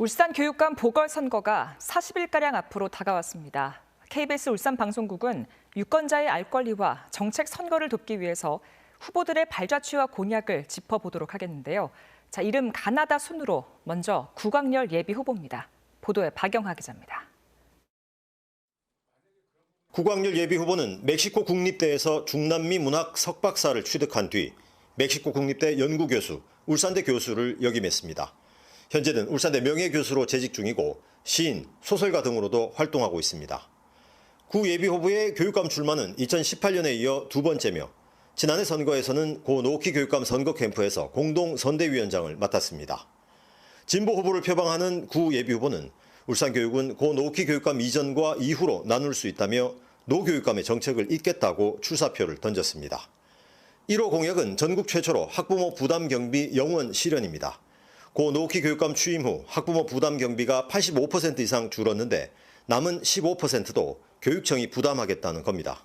울산 교육감 보궐선거가 40일가량 앞으로 다가왔습니다. KBS 울산 방송국은 유권자의 알 권리와 정책 선거를 돕기 위해서 후보들의 발자취와 공약을 짚어보도록 하겠는데요. 자, 이름 가나다 순으로 먼저 구광열 예비 후보입니다. 보도에 박영하 기자입니다. 구광열 예비 후보는 멕시코 국립대에서 중남미 문학 석박사를 취득한 뒤 멕시코 국립대 연구교수, 울산대 교수를 역임했습니다. 현재는 울산대 명예교수로 재직 중이고 시인, 소설가 등으로도 활동하고 있습니다. 구 예비 후보의 교육감 출마는 2018년에 이어 두 번째며 지난해 선거에서는 고 노키 교육감 선거 캠프에서 공동 선대위원장을 맡았습니다. 진보 후보를 표방하는 구 예비 후보는 울산교육은 고 노키 교육감 이전과 이후로 나눌 수 있다며 노 교육감의 정책을 잇겠다고 출사표를 던졌습니다. 1호 공약은 전국 최초로 학부모 부담 경비 영원 실현입니다. 고 노키 교육감 취임 후 학부모 부담 경비가 85% 이상 줄었는데 남은 15%도 교육청이 부담하겠다는 겁니다.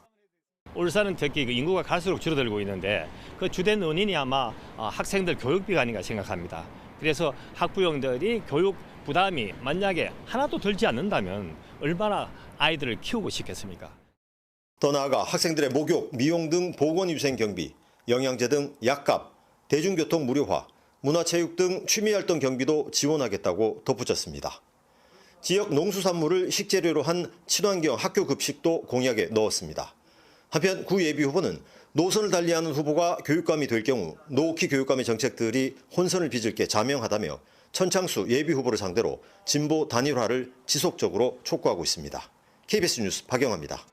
울산은 특히 그 인구가 갈수록 줄어들고 있는데 그 주된 원인이 아마 어, 학생들 교육비가 아닌가 생각합니다. 그래서 학부형들이 교육 부담이 만약에 하나도 들지 않는다면 얼마나 아이들을 키우고 싶겠습니까? 더 나아가 학생들의 목욕, 미용 등 보건 위생 경비, 영양제 등 약값, 대중교통 무료화, 문화체육 등 취미활동 경비도 지원하겠다고 덧붙였습니다. 지역 농수산물을 식재료로 한 친환경 학교 급식도 공약에 넣었습니다. 한편 구 예비 후보는 노선을 달리하는 후보가 교육감이 될 경우 노키 교육감의 정책들이 혼선을 빚을 게 자명하다며 천창수 예비 후보를 상대로 진보 단일화를 지속적으로 촉구하고 있습니다. KBS 뉴스 박영아입니다.